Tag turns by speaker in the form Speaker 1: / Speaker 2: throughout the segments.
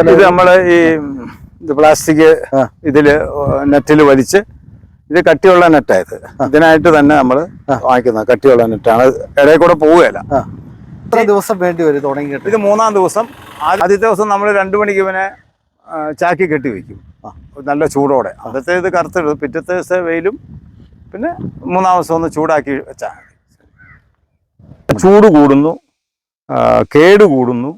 Speaker 1: ഇത് നമ്മൾ ഈ പ്ലാസ്റ്റിക്. ഇതിൽ നെറ്റിൽ വലിച്ച് ഇത് കട്ടിയുള്ള നെറ്റായത്. ഇതിനായിട്ട് തന്നെ നമ്മൾ വാങ്ങിക്കുന്ന കട്ടിയുള്ള നെറ്റാണ്. ഇടയിൽ കൂടെ പോവുകയല്ല.
Speaker 2: എത്ര ദിവസം വേണ്ടി വരും തുടങ്ങിയിട്ട്
Speaker 1: ഇത് മൂന്നാം ദിവസം. ആദ്യത്തെ ദിവസം നമ്മൾ രണ്ടു മണിക്ക് ഇവനെ ചാക്കി കെട്ടി വെക്കും. നല്ല ചൂടോടെ. അന്നത്തെ ഇത് കറുത്തിടും. പിറ്റത്തെ ദിവസം വെയിലും പിന്നെ മൂന്നാം ദിവസം ഒന്ന് ചൂടാക്കി വെച്ചാൽ ചൂട് കൂടുന്നു കേട് കൂടുന്നു.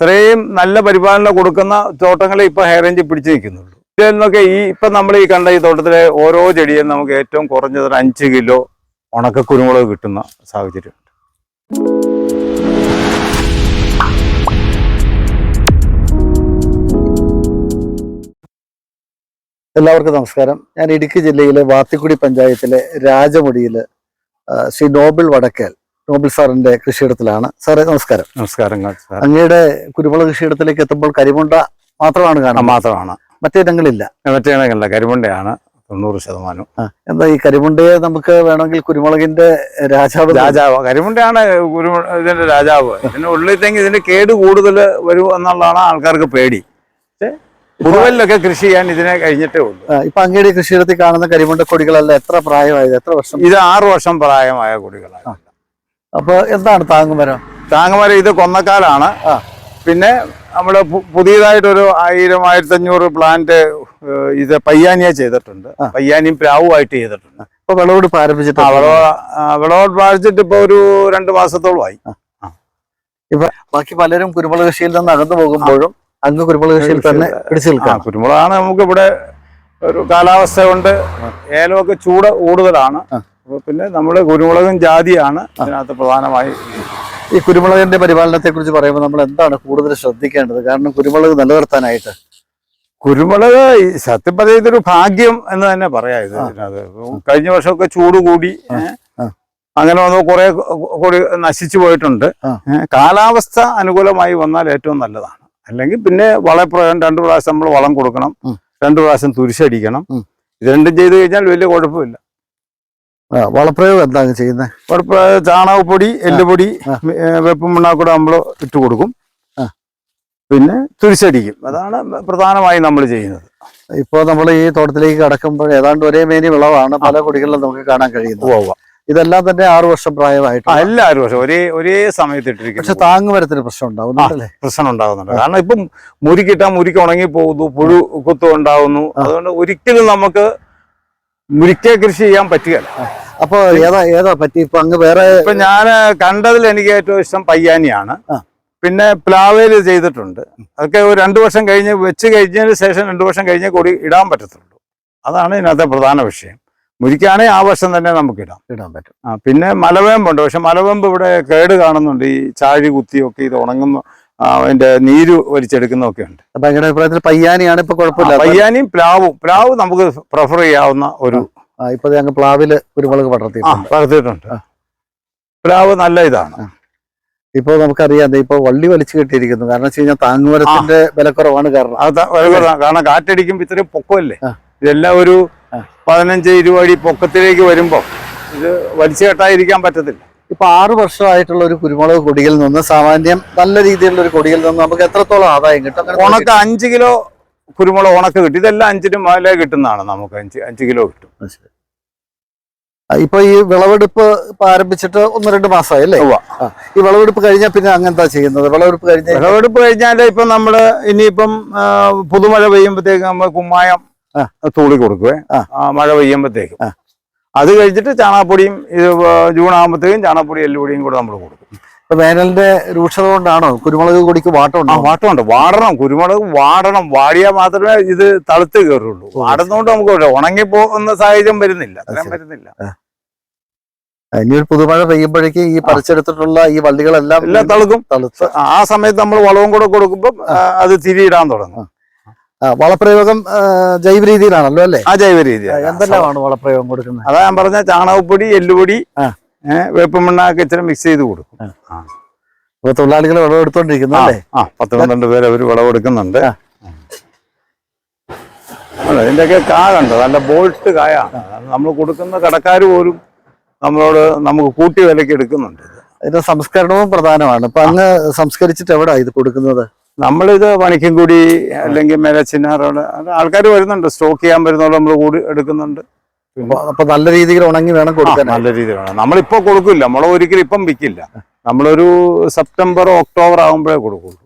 Speaker 1: അത്രയും നല്ല പരിപാലനം കൊടുക്കുന്ന തോട്ടങ്ങളെ ഇപ്പൊ ഹൈറേഞ്ച് പിടിച്ചു നിൽക്കുന്നുള്ളൂ. ഇതിൽ നിന്നൊക്കെ ഈ ഇപ്പൊ നമ്മൾ ഈ കണ്ട ഈ തോട്ടത്തിലെ ഓരോ ചെടിയും നമുക്ക് ഏറ്റവും കുറഞ്ഞത് ഒരു അഞ്ച് കിലോ ഉണക്ക കുരുമുളക് കിട്ടുന്ന സാഹചര്യം.
Speaker 2: എല്ലാവർക്കും നമസ്കാരം. ഞാൻ ഇടുക്കി ജില്ലയിലെ വാത്തിക്കുടി പഞ്ചായത്തിലെ രാജമുടിയിൽ ശ്രീ നോബിൾ വടക്കേൽ നോബിൾ സാറിന്റെ കൃഷിയിടത്തിലാണ്. സാറേ നമസ്കാരം.
Speaker 1: നമസ്കാരം
Speaker 2: അങ്ങയുടെ കുരുമുളക് കൃഷിയിടത്തിലേക്ക് എത്തുമ്പോൾ കരിമുണ്ട മാത്രമാണ് കാണാൻ
Speaker 1: മാത്രമാണ്.
Speaker 2: മറ്റിടങ്ങളില്ല
Speaker 1: മറ്റേ കരിമുണ്ടയാണ് കരിമണ്ടയാണ് തൊണ്ണൂറ് ശതമാനം.
Speaker 2: എന്താ ഈ കരിമുണ്ടയെ നമുക്ക് വേണമെങ്കിൽ കുരുമുളകിന്റെ രാജാവ്
Speaker 1: രാജാവ്. കരിമുണ്ടയാണ് കുരുമുളക് ഇതിന്റെ രാജാവ്. ഇതിന്റെ ഉള്ളിലെങ്കിൽ ഇതിന്റെ കേട് കൂടുതൽ വരും എന്നുള്ളതാണ് ആൾക്കാർക്ക് പേടി. പുതുവലിലൊക്കെ കൃഷി ചെയ്യാൻ ഇതിനെ കഴിഞ്ഞിട്ടേ ഉള്ളൂ.
Speaker 2: ഇപ്പൊ അങ്ങയുടെ കൃഷിയിടത്തിൽ കാണുന്ന കരിമുണ്ട കൊടികളല്ല എത്ര പ്രായമായത്? എത്ര വർഷം?
Speaker 1: ഇത് ആറു വർഷം പ്രായമായ കുടികളാണ്.
Speaker 2: അപ്പൊ എന്താണ് താങ്ങുമരം
Speaker 1: താങ്ങുമരം ഇത് കൊന്നക്കാലാണ്. പിന്നെ നമ്മൾ പുതിയതായിട്ടൊരു ആയിരം ആയിരത്തി അഞ്ഞൂറ് പ്ലാന്റ് ഇത് പയ്യാനിയ ചെയ്തിട്ടുണ്ട്. പയ്യാനിയും പ്രാവുമായിട്ട് ചെയ്തിട്ടുണ്ട്.
Speaker 2: ഇപ്പൊ വിളവെടുപ്പ് ആരംഭിച്ചിട്ട്
Speaker 1: വിളവെടുപ്പ് ആരംഭിച്ചിട്ട് ഇപ്പൊ ഒരു രണ്ട് മാസത്തോളമായി.
Speaker 2: ഇപ്പൊ ബാക്കി പലരും കുരുമുളക് കൃഷിയിൽ നിന്ന് അകന്നു പോകുമ്പോഴും അങ്ങ് കുരുമുളക് കൃഷിയിൽ തന്നെ പിടിച്ചു നിൽക്കാം
Speaker 1: കുരുമുളകാണ് നമുക്ക് ഇവിടെ ഒരു കാലാവസ്ഥ കൊണ്ട് ഏലമൊക്കെ ചൂട് കൂടുതലാണ്. പിന്നെ നമ്മൾ കുരുമുളകും ജാതിയാണ് അതിനകത്ത് പ്രധാനമായി.
Speaker 2: ഈ കുരുമുളകിന്റെ പരിപാലനത്തെ കുറിച്ച് പറയുമ്പോൾ നമ്മൾ എന്താണ് കൂടുതൽ ശ്രദ്ധിക്കേണ്ടത്? കാരണം കുരുമുളക് നിലനിർത്താനായിട്ട്.
Speaker 1: കുരുമുളക് സത്യം പറഞ്ഞാൽ ഇതൊരു ഭാഗ്യം എന്ന് തന്നെ പറയാം ഇത്. കഴിഞ്ഞ വർഷമൊക്കെ ചൂട് കൂടി അങ്ങനെ വന്ന് കുറെ കൂടി നശിച്ചു പോയിട്ടുണ്ട്. കാലാവസ്ഥ അനുകൂലമായി വന്നാൽ ഏറ്റവും നല്ലതാണ്. അല്ലെങ്കിൽ പിന്നെ വളപ്രയോഗം രണ്ടു പ്രാവശ്യം നമ്മൾ വളം കൊടുക്കണം. രണ്ടു പ്രാവശ്യം തുരിശടിക്കണം. ഇത് രണ്ടും ചെയ്ത് കഴിഞ്ഞാൽ വലിയ കുഴപ്പമില്ല.
Speaker 2: വളപ്രയോഗം എന്താണ് ചെയ്യുന്നത്
Speaker 1: വളപ്രയോഗം ചാണകപ്പൊടി എല്ലുപൊടി വെപ്പും മണ്ണാക്കൂടെ നമ്മൾ ഇട്ട് കൊടുക്കും. പിന്നെ തുരിശടിക്കും. അതാണ് പ്രധാനമായും നമ്മൾ ചെയ്യുന്നത്.
Speaker 2: ഇപ്പോൾ നമ്മൾ ഈ തോട്ടത്തിലേക്ക് കടക്കുമ്പോൾ ഏതാണ്ട് ഒരേ മേനി വിളവാണ് പല കുടികളിലും നമുക്ക് കാണാൻ കഴിയുന്നത്. ഇതെല്ലാം തന്നെ ആറു വർഷം പ്രായമായിട്ട്.
Speaker 1: എല്ലാ ആറു വർഷം. ഒരേ ഒരേ സമയത്ത്
Speaker 2: ഇട്ടിരിക്കും
Speaker 1: പക്ഷെ
Speaker 2: താങ്ങുമരത്തിന് പ്രശ്നം ഉണ്ടാവുന്നുണ്ടല്ലേ
Speaker 1: പ്രശ്നം ഉണ്ടാകുന്നുണ്ട് കാരണം ഇപ്പം മുരിക്കിട്ടാൽ മുരിക്ക് ഉണങ്ങി പോകുന്നു പുഴു കുത്തു ഉണ്ടാവുന്നു. അതുകൊണ്ട് ഒരിക്കലും നമുക്ക് മുരിക്കെ കൃഷി ചെയ്യാൻ പറ്റുകയില്ല
Speaker 2: അപ്പൊ ഏതാ ഏതാ പറ്റി? ഇപ്പൊ അങ്ങ് വേറെ
Speaker 1: ഇപ്പൊ ഞാൻ കണ്ടതിൽ എനിക്ക് ഏറ്റവും ഇഷ്ടം പയ്യാനിയാണ്. പിന്നെ പ്ലാവേൽ ചെയ്തിട്ടുണ്ട്. അതൊക്കെ ഒരു രണ്ടു വർഷം കഴിഞ്ഞ് വെച്ച് കഴിഞ്ഞതിന് ശേഷം രണ്ടു വർഷം കഴിഞ്ഞ് കൂടി ഇടാൻ പറ്റത്തുള്ളൂ. അതാണ് ഇതിനകത്തെ പ്രധാന വിഷയം. മുരിക്കാണെങ്കിൽ ആ വർഷം തന്നെ നമുക്ക് ഇടാം.
Speaker 2: ഇടാൻ പറ്റും.
Speaker 1: ആ പിന്നെ മലവേമ്പുണ്ട്. പക്ഷെ മലവേമ്പ് ഇവിടെ കേട് കാണുന്നുണ്ട്. ഈ ചാഴി കുത്തിയൊക്കെ ഇത് ഉണങ്ങുന്ന അതിന്റെ നീര് വലിച്ചെടുക്കുന്നൊക്കെ ഉണ്ട്
Speaker 2: അപ്പൊ അഭിപ്രായത്തിൽ പയ്യാനിയാണ് ഇപ്പൊ കുഴപ്പമില്ല
Speaker 1: പയ്യാനിയും പ്ലാവും. പ്ലാവ് നമുക്ക് പ്രിഫർ ചെയ്യാവുന്ന ഒരു
Speaker 2: ഇപ്പൊ അങ്ങ് പ്ലാവിൽ കുരുമുളക്
Speaker 1: പടർത്തി
Speaker 2: പടർത്തിയിട്ടുണ്ട്.
Speaker 1: പ്ലാവ് നല്ല ഇതാണ്.
Speaker 2: ഇപ്പൊ നമുക്കറിയാം ഇപ്പൊ വള്ളി വലിച്ചു കെട്ടിയിരിക്കുന്നു. കാരണം വെച്ച് കഴിഞ്ഞാൽ താങ്ങുമരത്തിന്റെ വിലക്കുറവാണ് കാരണം.
Speaker 1: കാരണം കാറ്റടിക്കുമ്പോ ഇത്രയും പൊക്കമല്ലേ? ഇതെല്ലാം ഒരു. പതിനഞ്ച് ഇരുപത് അടി പൊക്കത്തിലേക്ക് വരുമ്പോ ഇത് വലിച്ചു കെട്ടാതിരിക്കാൻ പറ്റത്തില്ല.
Speaker 2: ഇപ്പൊ ആറു വർഷമായിട്ടുള്ള ഒരു കുരുമുളക് കൊടിയിൽ നിന്ന് സാമാന്യം നല്ല രീതിയിലുള്ള ഒരു കൊടിയിൽ നിന്ന് നമുക്ക് എത്രത്തോളം ആദായം കിട്ടും?
Speaker 1: ഉണക്ക് അഞ്ച് കിലോ കുരുമുളക് ഉണക്ക് കിട്ടും. ഇതെല്ലാം അഞ്ചിന് മേലെ കിട്ടുന്നതാണ് നമുക്ക്. അഞ്ച് അഞ്ച് കിലോ കിട്ടും.
Speaker 2: ഇപ്പൊ ഈ വിളവെടുപ്പ് ഇപ്പൊ ആരംഭിച്ചിട്ട് ഒന്ന് രണ്ട് മാസമായി അല്ലേ? ഈ വിളവെടുപ്പ് കഴിഞ്ഞാൽ പിന്നെ അങ്ങനത്തെ ചെയ്യുന്നത്? വിളവെടുപ്പ് കഴിഞ്ഞ
Speaker 1: വിളവെടുപ്പ് കഴിഞ്ഞാൽ ഇപ്പൊ നമ്മൾ ഇനിയിപ്പം പുതുമഴ പെയ്യുമ്പോഴത്തേക്ക് നമ്മൾ കുമ്മായം തൂളി കൊടുക്കുവേ. മഴ പെയ്യുമ്പോഴത്തേക്കും. അത് കഴിച്ചിട്ട് ചാണകപ്പൊടിയും ഇത് ജൂൺ ആകുമ്പോഴത്തേക്കും ചാണകപ്പൊടി എല്ലുപൊടിയും കൂടെ നമ്മൾ കൊടുക്കും.
Speaker 2: ഇപ്പൊ വേനലിന്റെ രൂക്ഷത കൊണ്ടാണോ? കുരുമുളക് കൊടിക്ക് വാട്ടം
Speaker 1: വാട്ടമുണ്ട്. വാടണം. കുരുമുളക് വാടണം. വാടിയാൽ മാത്രമേ ഇത് തളുത്ത് കയറുള്ളൂ. വാടുന്നതുകൊണ്ട് നമുക്ക്. ഉണങ്ങി പോകുന്ന സാഹചര്യം വരുന്നില്ല. അത്രയും വരുന്നില്ല.
Speaker 2: ഇനി ഒരു പുതുമഴ പെയ്യുമ്പോഴേക്ക് ഈ പറിച്ചെടുത്തിട്ടുള്ള ഈ വള്ളികളെല്ലാം
Speaker 1: എല്ലാം തളുക്കും.
Speaker 2: തളുത്ത്.
Speaker 1: ആ സമയത്ത് നമ്മൾ വളവും കൂടെ കൊടുക്കുമ്പോൾ അത് തിരിയിടാൻ തുടങ്ങും.
Speaker 2: വളപ്രയോഗം ജൈവ രീതിയിലാണല്ലോ അല്ലേ?
Speaker 1: ആ ജൈവ രീതി
Speaker 2: എന്തെല്ലാമാണ് വളപ്രയോഗം കൊടുക്കുന്നത്?
Speaker 1: അതാ ഞാൻ പറഞ്ഞ ചാണകപ്പൊടി എല്ലുപൊടി വേപ്പമണ്ണൊക്കെ ഇച്ചിരി മിക്സ് ചെയ്ത് കൊടുക്കും.
Speaker 2: ഇപ്പൊ തൊഴിലാളികൾ വിളവെടുത്തോണ്ടിരിക്കുന്നു അല്ലേ?
Speaker 1: ആ പത്ത് പന്ത്രണ്ട് പേര് അവർ വിളവെടുക്കുന്നുണ്ട്. ഇതിന്റെയൊക്കെ കാ കണ്ടോ നല്ല ബോൾട്ട് കായാണ്. നമ്മൾ കൊടുക്കുന്ന കടക്കാർ പോലും നമ്മളോട് നമുക്ക് കൂട്ടി വിലക്ക് എടുക്കുന്നുണ്ട് ഇത്.
Speaker 2: ഇതിന്റെ സംസ്കരണവും പ്രധാനമാണ്. ഇപ്പൊ അങ്ങ് സംസ്കരിച്ചിട്ട് എവിടെ ഇത് കൊടുക്കുന്നത്?
Speaker 1: നമ്മളിത് പണിക്കും കൂടി അല്ലെങ്കിൽ മേലച്ചിന്നാറോട് ആൾക്കാർ വരുന്നുണ്ട്. സ്റ്റോക്ക് ചെയ്യാൻ വരുന്നവർ നമ്മൾ കൂടി എടുക്കുന്നുണ്ട്.
Speaker 2: അപ്പൊ നല്ല രീതിയിൽ ഉണങ്ങി വേണം കൊടുക്കാൻ
Speaker 1: നല്ല രീതിയിലാണ് നമ്മളിപ്പോ കൊടുക്കില്ല. നമ്മളെ ഒരിക്കലും ഇപ്പം വിൽക്കില്ല നമ്മളൊരു സെപ്റ്റംബർ ഒക്ടോബർ ആകുമ്പോഴേ കൊടുക്കുള്ളൂ.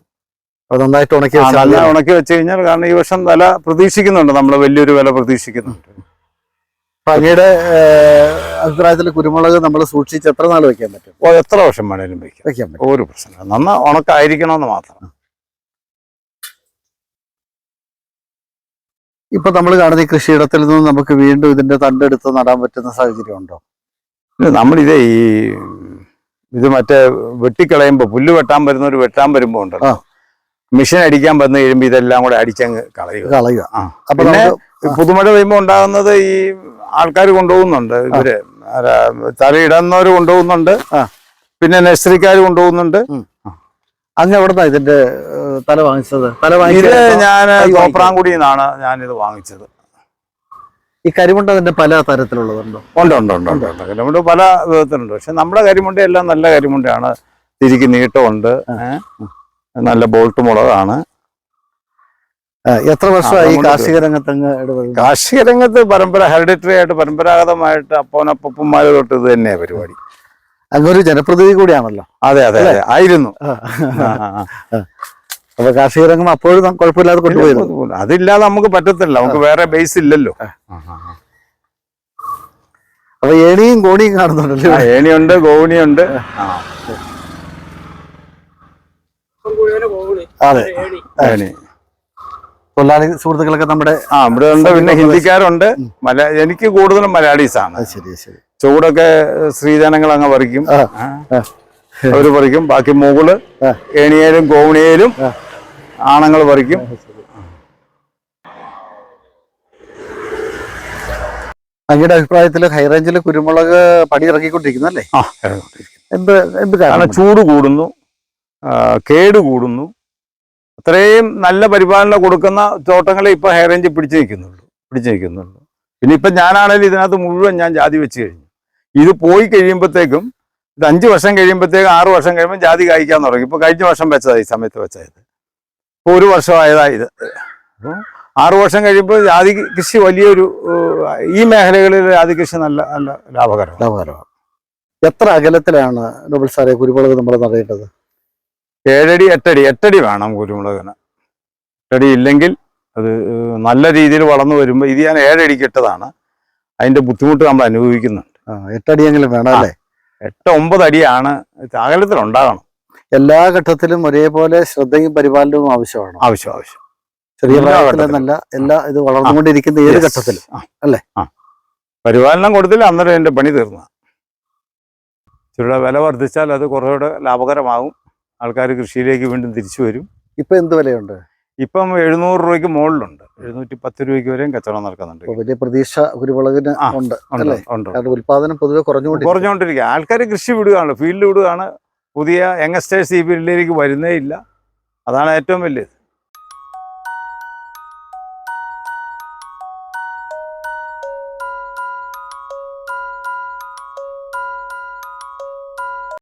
Speaker 2: അപ്പൊ നന്നായിട്ട് ഉണക്കി നന്നായി
Speaker 1: നല്ല ഉണക്കി വെച്ച് കഴിഞ്ഞാൽ കാരണം ഈ വർഷം വില പ്രതീക്ഷിക്കുന്നുണ്ട്. നമ്മൾ വലിയൊരു വില പ്രതീക്ഷിക്കുന്നുണ്ട്.
Speaker 2: പനിയുടെ അങ്ങയുടെ അഭിപ്രായത്തിൽ കുരുമുളക് നമ്മൾ സൂക്ഷിച്ച് എത്ര നാൾ വെക്കാൻ പറ്റും?
Speaker 1: ഓ എത്ര വർഷം വേണേലും വെക്കാം.
Speaker 2: വെക്കാൻ പറ്റും.
Speaker 1: ഒരു പ്രശ്നമില്ല. നന്ന ഉണക്കായിരിക്കണമെന്ന് മാത്രം.
Speaker 2: ഇപ്പൊ നമ്മൾ കാണുന്ന ഈ കൃഷിയിടത്തിൽ നിന്ന് നമുക്ക് വീണ്ടും ഇതിന്റെ തണ്ടെടുത്ത് നടാൻ പറ്റുന്ന സാഹചര്യം ഉണ്ടോ
Speaker 1: നമ്മളിതേ ഈ ഇത് മറ്റേ വെട്ടിക്കളയുമ്പോ പുല്ല് വെട്ടാൻ വരുന്നവർ വെട്ടാൻ വരുമ്പോ ഉണ്ടല്ലോ. മെഷീൻ അടിക്കാൻ വന്നു കഴിയുമ്പോ ഇതെല്ലാം കൂടെ അടിച്ചങ്ങ് കളയുക.
Speaker 2: കളയുക.
Speaker 1: ആ.
Speaker 2: അപ്പൊ
Speaker 1: പിന്നെ പുതുമഴ പെയ്യുമ്പോൾ ഉണ്ടാകുന്നത് ഈ ആൾക്കാർ കൊണ്ടുപോകുന്നുണ്ട് ഇവർ. തലയിടുന്നവർ കൊണ്ടുപോകുന്നുണ്ട് പിന്നെ നഴ്സറിക്കാർ കൊണ്ടുപോകുന്നുണ്ട്.
Speaker 2: അങ്ങ് എവിടുന്നാ ഇതിന്റെ തല വാങ്ങിച്ചത്? തല
Speaker 1: ഇത്
Speaker 2: വാങ്ങിച്ചത്
Speaker 1: ഞാൻ തോപ്രാംകുടി നിന്നാണ് ഞാനിത് വാങ്ങിച്ചത്.
Speaker 2: ഈ കരിമുണ്ട അതിന്റെ പല തരത്തിലുള്ളതുണ്ടോ?
Speaker 1: ഉണ്ട് ഉണ്ട് ഉണ്ട് ഉണ്ട് ഉണ്ട്. കരിമുണ്ട് പല വിധത്തിലുണ്ട്. പക്ഷെ നമ്മുടെ കരിമുണ്ട എല്ലാം നല്ല കരിമുണ്ടയാണ്. തിരിക്ക് നീട്ടമുണ്ട്. നല്ല ബോൾട്ട് മുളകാണ്.
Speaker 2: എത്ര വർഷമായി കാർഷിക രംഗത്ത്
Speaker 1: കാർഷിക രംഗത്ത് പരമ്പര ഹെറിഡിറ്ററി ആയിട്ട് പരമ്പരാഗതമായിട്ട് അപ്പനപ്പന്മാര് തൊട്ട് ഇത് തന്നെയാ പരിപാടി.
Speaker 2: അങ്ങൊരു ജനപ്രതിനിധി കൂടിയാണല്ലോ.
Speaker 1: അതെ അതെ അതെ. ആയിരുന്നു.
Speaker 2: അപ്പൊ കാർഷിക രംഗം അപ്പോഴും കുഴപ്പമില്ലാതെ കൊണ്ടുപോയി
Speaker 1: അതില്ലാതെ നമുക്ക് പറ്റത്തില്ല. നമുക്ക് വേറെ ബേസ് ഇല്ലല്ലോ.
Speaker 2: അപ്പൊ ഏണിയും കോണിയും കാണുന്നുണ്ടല്ലോ?
Speaker 1: ഏണിയുണ്ട് ഗോണിയുണ്ട്
Speaker 2: അതെ.
Speaker 1: ഏണി.
Speaker 2: തൊഴിലാളി സുഹൃത്തുക്കളൊക്കെ നമ്മുടെ
Speaker 1: ആ ഇവിടെ ഉണ്ട്. പിന്നെ ഹിന്ദിക്കാരുണ്ട്. മല എനിക്ക് കൂടുതലും
Speaker 2: മലയാളീസാണ് ശരി ശരി.
Speaker 1: ചൂടൊക്കെ സ്ത്രീജനങ്ങൾ അങ്ങ് പറിക്കും. അവർ പറിക്കും. ബാക്കി
Speaker 2: മുകൾ.
Speaker 1: ഏണിയേലും ഗോവണിയേലും
Speaker 2: ആ.
Speaker 1: ആണുങ്ങൾ പറിക്കും.
Speaker 2: അങ്ങയുടെ അഭിപ്രായത്തിൽ ഹൈറേഞ്ചിൽ കുരുമുളക് പടി ഇറക്കിക്കൊണ്ടിരിക്കുന്നല്ലേ
Speaker 1: ആ ഇറങ്ങിക്കൊണ്ടിരിക്കും.
Speaker 2: എന്ത് എന്ത്
Speaker 1: കാരണം? ചൂട് കൂടുന്നു കേട് കൂടുന്നു. അത്രയും നല്ല പരിപാലനം കൊടുക്കുന്ന തോട്ടങ്ങളെ ഇപ്പൊ ഹൈറേഞ്ച് പിടിച്ചു നിൽക്കുന്നുള്ളൂ പിടിച്ചു നിൽക്കുന്നുള്ളൂ. പിന്നെ ഇപ്പൊ ഞാനാണെങ്കിലും ഇതിനകത്ത് മുഴുവൻ ഞാൻ ജാതി വെച്ച് കഴിഞ്ഞു. ഇത് പോയി കഴിയുമ്പോഴത്തേക്കും ഇത് അഞ്ച് വർഷം കഴിയുമ്പോഴത്തേക്കും ആറ് വർഷം കഴിയുമ്പോൾ ജാതി കായ്ക്കാൻ തുടങ്ങി. ഇപ്പൊ കഴിഞ്ഞ വർഷം വെച്ചതായി ഈ സമയത്ത് വെച്ചത്. ഒരു വർഷമായതാ ഇത്. അപ്പോൾ ആറു വർഷം കഴിയുമ്പോൾ ജാതി കൃഷി വലിയൊരു ഈ മേഖലകളിൽ ജാതി കൃഷി നല്ല നല്ല ലാഭകരമാണ്.
Speaker 2: ലാഭകരമാണ്. എത്ര അകലത്തിലാണ് നോബൽ സാറെ കുരുമുളക് നമ്മൾ നടേണ്ടത്?
Speaker 1: ഏഴടി എട്ടടി എട്ടടി വേണം കുരുമുളകിന്. എട്ടടി ഇല്ലെങ്കിൽ അത് നല്ല രീതിയിൽ വളർന്നു വരുമ്പോൾ ഇത് ഞാൻ ഏഴടിക്ക് ഇട്ടതാണ്. അതിന്റെ ബുദ്ധിമുട്ട് നമ്മൾ അനുഭവിക്കുന്നുണ്ട്.
Speaker 2: എട്ടടിയെങ്കിലും വേണം അല്ലേ?
Speaker 1: എട്ട് ഒമ്പത് അടിയാണ് അകലത്തിൽ ഉണ്ടാകണം
Speaker 2: എല്ലാ ഘട്ടത്തിലും ഒരേപോലെ ശ്രദ്ധയും പരിപാലനവും ആവശ്യമാണ്.
Speaker 1: ആവശ്യം ആവശ്യം.
Speaker 2: ചെറിയ പ്രായത്തിലെന്നല്ല എല്ലാ ഇത് വളർന്നുകൊണ്ടിരിക്കുന്ന ഏത്. ഘട്ടത്തിലും അല്ലേ?
Speaker 1: പരിപാലനം കൊടുത്തില്ല അന്നേരം എന്റെ പണി തീർന്നു. ഇച്ചിരിയുടെ വില വർദ്ധിച്ചാൽ അത് കുറച്ചുകൂടെ ലാഭകരമാകും. ആൾക്കാർ കൃഷിയിലേക്ക് വീണ്ടും തിരിച്ചു വരും.
Speaker 2: ഇപ്പൊ എന്ത് വിലയുണ്ട്?
Speaker 1: ഇപ്പം എഴുന്നൂറ് രൂപയ്ക്ക് മുകളിലുണ്ട്. എഴുന്നൂറ്റി പത്ത് രൂപയ്ക്ക് വരെയും കച്ചവടം നടക്കുന്നുണ്ട്.
Speaker 2: വലിയ പ്രതീക്ഷ കുരുമുളകിന് ഉണ്ട്
Speaker 1: ഉണ്ട്
Speaker 2: ഉൽപാദനം പൊതുവെ കുറഞ്ഞുകൊണ്ടിരിക്കും
Speaker 1: കുറഞ്ഞുകൊണ്ടിരിക്കുക. ആൾക്കാർ കൃഷി വിടുകയാണ് ഫീൽഡ് വിടുകയാണ് പുതിയ യങ്സ്റ്റേഴ്സ് ഈ ഫീൽഡിലേക്ക് വരുന്നേ ഇല്ല. അതാണ് ഏറ്റവും വലിയത്